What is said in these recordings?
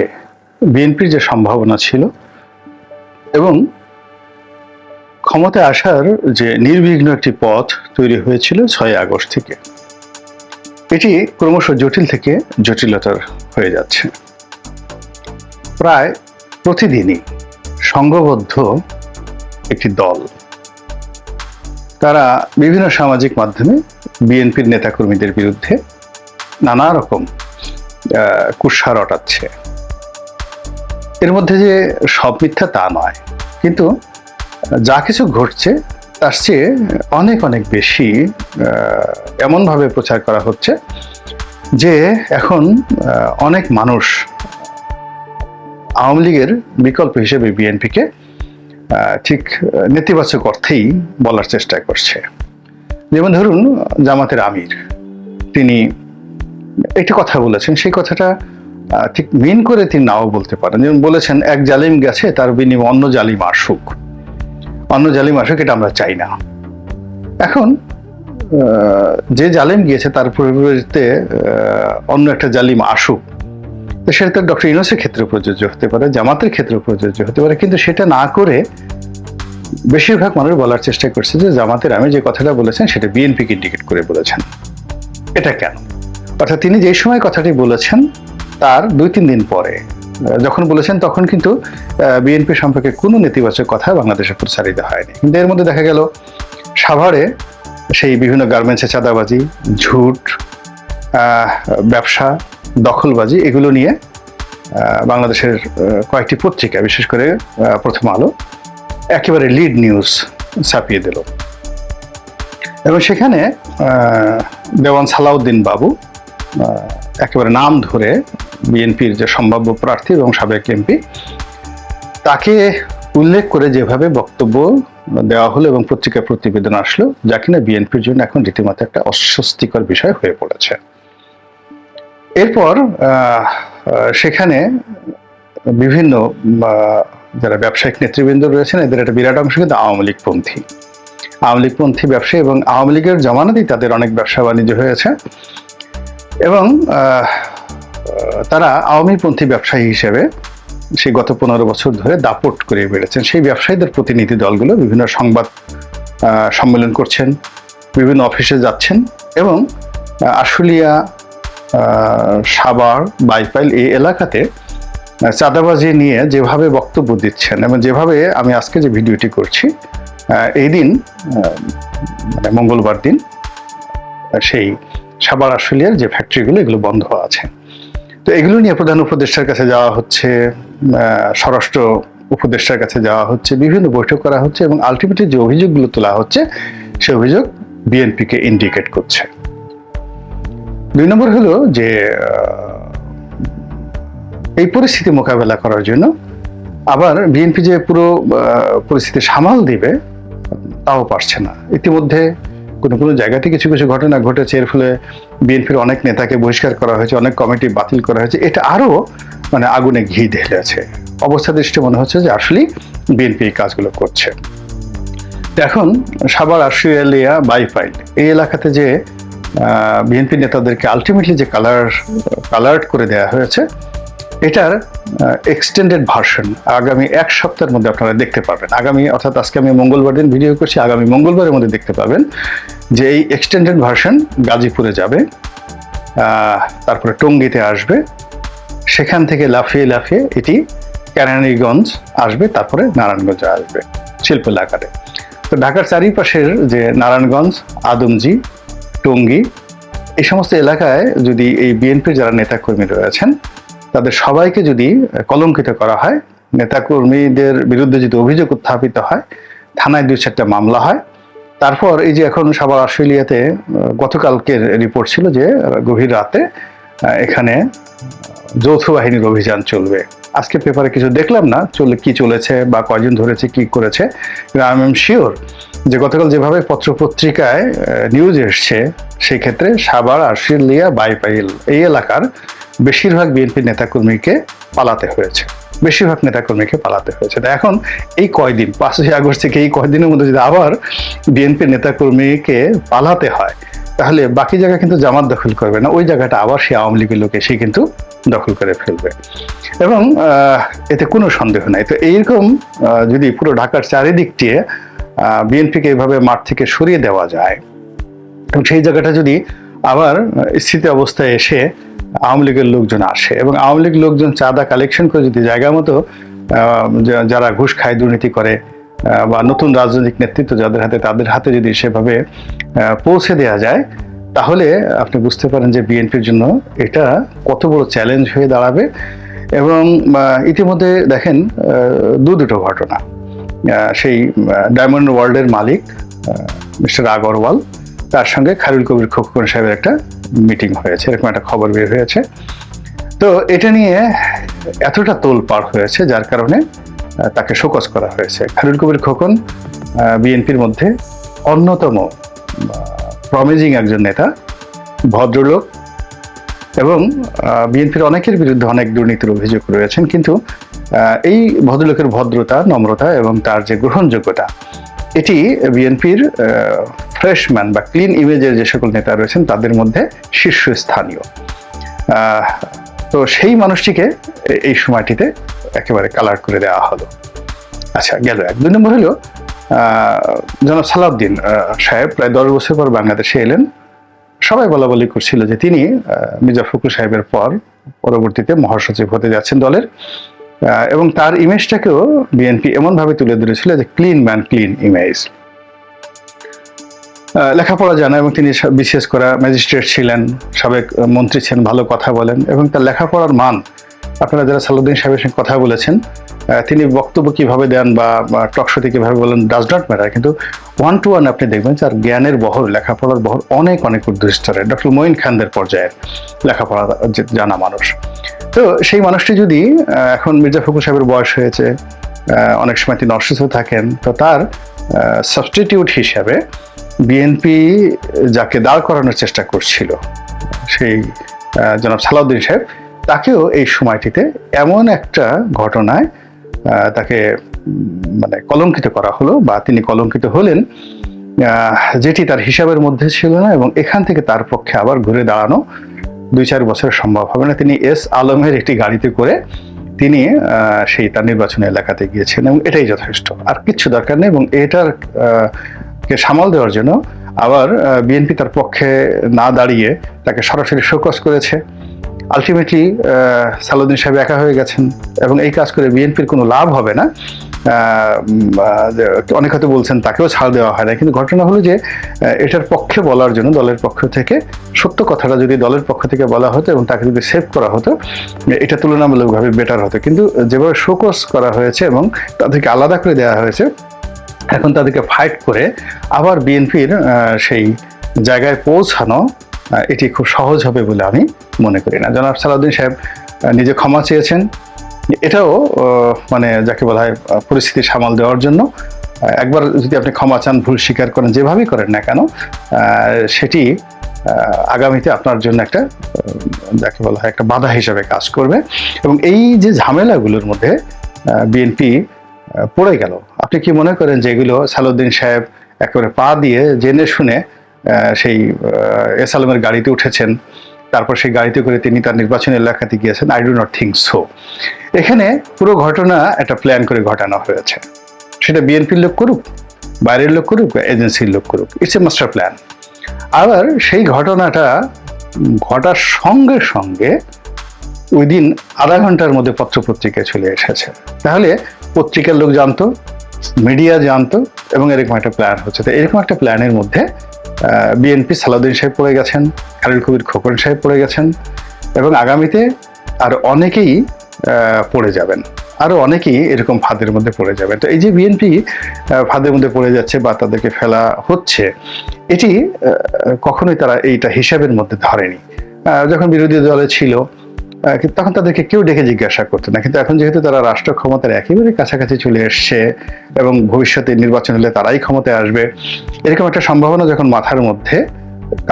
বাংলাদেশে বিএনপির যে সম্ভাবনা ছিল এবং ক্ষমতায় আসার যে নির্বিঘ্ন একটি পথ তৈরি হয়েছিল ছয় আগস্ট থেকে। এটি ক্রমশ জটিল থেকে জটিলতর হয়ে যাচ্ছে। প্রায় প্রতিদিনই সংঘবদ্ধ একটি দল। তারা বিভিন্ন সামাজিক মাধ্যমে বিএনপির নেতাকর্মীদের বিরুদ্ধে নানা রকম কুৎসা রটাচ্ছে এর মধ্যে যে সব মিথ্যা তা নয়। কিন্তু যা কিছু ঘটছে, তার চেয়ে অনেক অনেক বেশি এমনভাবে প্রচার করা হচ্ছে যে এখন অনেক মানুষ আওয়ামী লীগের বিকল্প হিসেবে বিএনপিকে ঠিক নেতিবাচক অর্থেই বলার চেষ্টা করছে। যেমন ধরুন জামাতের আমির, তিনি একটি কথা বলেছেন, সেই কথাটা ঠিক মিন করে তিনি নাও বলতে পারেন। যেমন বলেছেন, এক জালিম গেছে, তার বিনিময়ে অন্য জালিম আসুক। অন্য জালিম আসুক, এটা আমরা চাই না। এখন যে জালিম গিয়েছে, তার পরিবর্তে অন্য একটা জালিম আসুক। তো সেটা তো ডক্টর ইউনুসের ক্ষেত্রে প্রযোজ্য হতে পারে, জামাতের ক্ষেত্রে প্রযোজ্য হতে পারে, কিন্তু সেটা না করে বেশিরভাগ মানুষ বলার চেষ্টা করছে যে, জামাতের আমি যে কথাটা বলেছেন, সেটা বিএনপিকে ইন্ডিকেট করে বলেছেন। এটা কেন? অর্থাৎ তিনি যে সময় কথাটি বলেছেন তার দুই, তিন দিন পরে। যখন বলেছেন তখন কিন্তু বিএনপি সম্পর্কে কোনো নেতিবাচক কথা বাংলাদেশে প্রচারিত হয়নি। কিন্তু এর মধ্যে দেখা গেল, সাভারে সেই বিভিন্ন গার্মেন্টসে চাঁদাবাজি, ঝুট ব্যবসা, দখলবাজি, এগুলো নিয়ে বাংলাদেশের কয়েকটি পত্রিকা, বিশেষ করে প্রথম আলো, একেবারে লিড নিউজ ছাপিয়ে দিল। এবং সেখানে দেওয়ান সালাউদ্দিন বাবু একেবারে নাম ধরে বিএনপির যে সম্ভাব্য প্রার্থী এবং সাবেক এমপি, তাকে উল্লেখ করে যেভাবে বক্তব্য দেওয়া হলো এবং পত্রিকা প্রতিবেদন আসলো, যা কিনা বিএনপির জন্য এখন রীতিমতো একটা অস্বস্তিকর বিষয় হয়ে পড়েছে। এরপর সেখানে বিভিন্ন যারা ব্যবসায়িক নেতৃবৃন্দ রয়েছেন, এদের একটা বিরাট অংশ কিন্তু আওয়ামী লীগপন্থী আওয়ামী লীগপন্থী ব্যবসায়ী এবং আওয়ামী লীগের জমানাতেই তাদের অনেক ব্যবসা বাণিজ্য হয়েছে এবং তারা আওয়ামীপন্থী ব্যবসায়ী হিসেবে সেই গত পনেরো বছর ধরে দাপট করে বেড়েছেন। সেই ব্যবসায়ীদের প্রতিনিধি দলগুলো বিভিন্ন সংবাদ সম্মেলন করছেন, বিভিন্ন অফিসে যাচ্ছেন এবং আশুলিয়া সাভার, বাইপাইল এই এলাকাতে চাঁদাবাজি নিয়ে যেভাবে বক্তব্য দিচ্ছেন এবং যেভাবে আমি আজকে যে ভিডিওটি করছি এই দিন মানে মঙ্গলবার দিন, সেই সাভার, আশুলিয়ার যে ফ্যাক্টরিগুলো এগুলো বন্ধ আছে। তো এগুলো নিয়ে প্রধান উপদেষ্টার কাছে যাওয়া হচ্ছে স্বরাষ্ট্র উপদেষ্টার কাছে যাওয়া হচ্ছে, বিভিন্ন বৈঠক করা হচ্ছে এবং আলটিমেটলি যে অভিযোগগুলো তোলা হচ্ছে, সে অভিযোগ বিএনপিকে ইন্ডিকেট করছে। দুই নম্বর হলো যে এই পরিস্থিতি মোকাবেলা করার জন্য আবার বিএনপি যে পুরো পরিস্থিতি সামাল দিবে, তাও পারছে না। ইতিমধ্যে কোনো কোনো জায়গাতে কিছু কিছু ঘটনা ঘটেছে, এর ফলে বিএনপির অনেক নেতাকে বহিষ্কার করা হয়েছে, অনেক কমিটি বাতিল করা হয়েছে। এটা আরও মানে আগুনে ঘি ঢেলেছে অবস্থা দৃষ্টি মনে হচ্ছে যে আসলেই বিএনপি এই কাজগুলো করছে। এখন সাভার আশুয়ালিয়া বাইপাইল এই এলাকাতে যে বিএনপি নেতাদেরকে আলটিমেটলি যে কালার কালার্ড করে দেওয়া হয়েছে এটার এক্সটেন্ডেড ভার্সন আগামী এক সপ্তাহের মধ্যে আপনারা দেখতে পাবেন আগামী, অর্থাৎ আজকে আমি মঙ্গলবার দিন ভিডিও করছি, আগামী মঙ্গলবারের মধ্যে দেখতে পাবেন যে এই এক্সটেন্ডেড ভার্সন গাজীপুরে যাবে তারপরে টঙ্গীতে আসবে, সেখান থেকে লাফিয়ে লাফিয়ে এটি কেরানীগঞ্জ আসবে, তারপরে নারায়ণগঞ্জে আসবে শিল্প এলাকাতে তো ঢাকার চারিপাশের যে নারায়ণগঞ্জ, আদমজি, টঙ্গী, এই সমস্ত এলাকায় যদি এই বিএনপির যারা নেতাকর্মী রয়েছেন তাদের সবাইকে যদি কলঙ্কিত করা হয়, নেতাকর্মীদের বিরুদ্ধে যদি অভিযোগ উত্থাপিত হয়, থানায় দুই চারটা মামলা হয়, তারপর এই যে এখন সাবার অস্ট্রেলিয়াতে গতকালকের রিপোর্ট ছিল যে, গভীর রাতে এখানে যৌথ বাহিনীর অভিযান চলবে। আজকে পেপারে কিছু দেখলাম না, চলে কি চলেছে বা কয়জন ধরেছে, কি করেছে আই এম শিওর যে গতকাল যেভাবে পত্রপত্রিকায় নিউজ এসছে, সেক্ষেত্রে সাবার আশুলিয়া বাইপাইল, এই এলাকার বেশিরভাগ বিএনপি নেতাকর্মীকে পালাতে হয়েছে। বেশিরভাগ নেতাকর্মীকে পালাতে হয়েছে। তা এখন এই কয়দিন, পাঁচই আগস্ট থেকে এই কয়দিনের মধ্যে যদি আবার বিএনপি নেতাকর্মীকে পালাতে হয়, তাহলে বাকি জায়গা কিন্তু জামাত দখল করবে না। ওই জায়গাটা আবার সে আওয়ামী লীগের লোক এসে কিন্তু দখল করে ফেলবে। এবং এতে কোনো সন্দেহ নাই। তো এইরকম যদি পুরো ঢাকার চারিদিক দিয়ে বিএনপিকে এইভাবে মাঠ থেকে সরিয়ে দেওয়া যায়, এবং সেই জায়গাটা যদি আবার স্থিতি অবস্থায় এসে আওয়ামী লীগের লোকজন আসে এবং আওয়ামী লীগ লোকজন চাঁদা কালেকশন করে যদি জায়গা মতো যারা ঘুষ খায়, দুর্নীতি করে বা নতুন রাজনৈতিক নেতৃত্ব যাদের হাতে, তাদের হাতে যদি সেভাবে পৌঁছে দেওয়া যায়, তাহলে আপনি বুঝতে পারেন যে বিএনপির জন্য এটা কত বড় চ্যালেঞ্জ হয়ে দাঁড়াবে এবং ইতিমধ্যে দেখেন দু দুটো ঘটনা। সেই ডায়মন্ড ওয়ার্ল্ডের মালিক মিস্টার আগরওয়াল তার সঙ্গে খারুল কবির খোকন সাহেবের একটা মিটিং হয়েছে, এরকম একটা খবর বের হয়েছে। তো এটা নিয়ে এতটা তোল পার হয়েছে, যার কারণে তাকে শোকজ করা হয়েছে। খারুল কবির খোকন বিএনপির মধ্যে অন্যতম প্রমিজিং একজন নেতা, ভদ্রলোক এবং বিএনপির অনেকের বিরুদ্ধে অনেক দুর্নীতির অভিযোগ রয়েছেন, কিন্তু এই ভদ্রলোকের ভদ্রতা, নম্রতা এবং তার যে গ্রহণযোগ্যতা, এটি বিএনপির ফ্রেশম্যান বা ক্লিন ইমেজের যে সকল নেতা রয়েছেন, তাদের মধ্যে শীর্ষস্থানীয়। তো সেই মানুষটিকে এই সময়টিতে একেবারে কালার করে দেওয়া হলো। আচ্ছা গেল এক। দুই নম্বর হলো জনাব সালাউদ্দিন সাহেব প্রায় দশ বছর পর বাংলাদেশে এলেন। সবাই বলা বলি করছিল যে তিনি মির্জা ফখরুল সাহেবের পর পরবর্তীতে মহাসচিব হতে যাচ্ছেন দলের। এবং তার ইমেজটাকেও বিএনপি এমনভাবে তুলে ধরেছিল যে ক্লিন ম্যান ক্লিন ইমেজ লেখাপড়া জানা এবং তিনি বিশেষ করে ম্যাজিস্ট্রেট ছিলেন, সাবেক মন্ত্রী ছিলেন, ভালো কথা বলেন এবং তার লেখাপড়ার মান, আপনারা যারা সালুদ্দিন সাহেবের সঙ্গে কথা বলেছেন তিনি বক্তব্য কীভাবে দেন বা টকশোতে কীভাবে বলেন ডাজ নট ম্যাটার কিন্তু ওয়ান টু ওয়ান আপনি দেখবেন তার জ্ঞানের বহর, লেখাপড়ার বহর অনেক অনেক স্তরের ডক্টর মঈন খানদের পর্যায়ের লেখাপড়া জানা মানুষ। তো সেই মানুষটি যদি এখন মির্জা ফখরুল সাহেবের বয়স হয়েছে অনেক সময় তিনি অসুস্থ থাকেন। তো তার সাবস্টিটিউট হিসাবে বিএনপি যাকে দাঁড় করানোর চেষ্টা করছিল, সেই জনাব সালাউদ্দিন সাহেব, তাকেও এই সময়টিতে এমন একটা ঘটনায় তাকে মানে কলঙ্কিত করা হলো বা তিনি কলঙ্কিত হলেন যেটি তার হিসাবের মধ্যে ছিল না এবং এখান থেকে তার পক্ষে আবার ঘুরে দাঁড়ানো দুই চার বছর সম্ভব হবে না। তিনি এস আলমের একটি গাড়িতে করে তিনি সেই তার নির্বাচনী এলাকাতে গিয়েছেন এবং এটাই যথেষ্ট। আর কিচ্ছু দরকার নেই এবং এটার কে সামাল দেওয়ার জন্য আবার বিএনপি তার পক্ষে না দাঁড়িয়ে তাকে সরাসরি শোকস করেছে। আলটিমেটলি সালুদ্দিন সাহেব একা হয়ে গেছেন এবং এই কাজ করে বিএনপির কোনো লাভ হবে না। অনেক হয়তো বলছেন তাকেও ছাড় দেওয়া হয় না, কিন্তু ঘটনা হলো যে এটার পক্ষে বলার জন্য, দলের পক্ষ থেকে সত্য কথাটা যদি দলের পক্ষ থেকে বলা হতো এবং তাকে যদি সেভ করা হতো, এটা তুলনামূলকভাবে বেটার হতো। কিন্তু যেভাবে শোকস করা হয়েছে এবং তাদেরকে আলাদা করে দেওয়া হয়েছে, এখন তাদেরকে ফাইট করে আবার বিএনপির সেই জায়গায় পৌঁছানো এটি খুব সহজ হবে বলে আমি মনে করি না। জনাব সালাউদ্দিন সাহেব নিজে ক্ষমা চেয়েছেন। এটাও মানে যাকে বলা হয় পরিস্থিতি সামাল দেওয়ার জন্য একবার যদি আপনি ক্ষমা চান ভুল স্বীকার করেন যেভাবেই করেন না কেন সেটি আগামীতে আপনার জন্য একটা যাকে বলা হয় একটা বাধা হিসাবে কাজ করবে। এবং এই যে ঝামেলাগুলোর মধ্যে বিএনপি পড়ে গেল। আপনি কি মনে করেন যেগুলো সালুদ্দিন সাহেব একেবারে পা দিয়ে জেনে শুনে সেই আহ, এস আলমের গাড়িতে উঠেছেন তারপর সেই গাড়িতে করে তিনি তার নির্বাচনী এলাকাতে গিয়েছেন। I do not think so এখানে পুরো ঘটনা একটা প্ল্যান করে ঘটানো হয়েছে। সেটা বিএনপির লোক করুক, বাইরের লোক করুক বা এজেন্সির লোক করুক ইটস এ মাস্টার প্ল্যান আবার সেই ঘটনাটা ঘটার সঙ্গে সঙ্গে ওই দিন আধা ঘণ্টার মধ্যে পত্রপত্রিকায় চলে এসেছে। তাহলে পত্রিকার লোক জানতো মিডিয়া জানতো এবং এরকম একটা প্ল্যান হচ্ছে। তো এরকম একটা প্ল্যানের মধ্যে বিএনপি সালাউদ্দিন সাহেব পড়ে গেছেন, খালিল কবির খোকন সাহেব পড়ে গেছেন এবং আগামীতে আর অনেকেই পড়ে যাবেন। আরও অনেকেই এরকম ফাঁদের মধ্যে পড়ে যাবে তো এই যে বিএনপি ফাঁদের মধ্যে পড়ে যাচ্ছে বা তাদেরকে ফেলা হচ্ছে, এটি কখনোই তারা এইটা হিসাবের মধ্যে ধরেনি। যখন বিরোধী দলে ছিল তখন তাদেরকে কেউ ডেকে জিজ্ঞাসা করতো না। কিন্তু এখন যেহেতু তারা রাষ্ট্র ক্ষমতার একেবারে কাছাকাছি চলে এসছে এবং ভবিষ্যতে নির্বাচন হলে তারাই ক্ষমতায় আসবে, এরকম একটা সম্ভাবনা যখন মাথার মধ্যে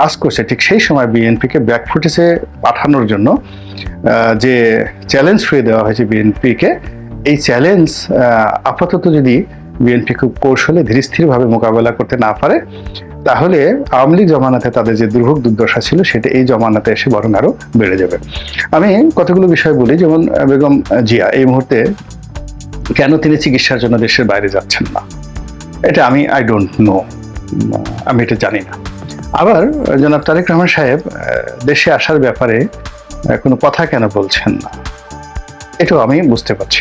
কাজ করছে, ঠিক সেই সময় বিএনপিকে ব্যাকফুটেসে পাঠানোর জন্য যে চ্যালেঞ্জ ছুঁয়ে দেওয়া হয়েছে বিএনপিকে, এই চ্যালেঞ্জ আপাতত যদি বিএনপি খুব কৌশলে ধীরে ধীরস্থিরভাবে মোকাবেলা করতে না পারে তাহলে আওয়ামী লীগ জমানাতে তাদের যে দুর্ভোগ দুর্দশা ছিল, সেটা এই জমানাতে এসে বরং আরও বেড়ে যাবে। আমি কতগুলো বিষয় বলি, যেমন বেগম জিয়া, এই মুহূর্তে কেন তিনি চিকিৎসার জন্য দেশের বাইরে যাচ্ছেন না? এটা আমি আই ডোন্ট নো আমি এটা জানি না। আবার, জনাব তারেক রহমান সাহেব দেশে আসার ব্যাপারে কোনো কথা কেন বলছেন না? এটাও আমি বুঝতে পারছি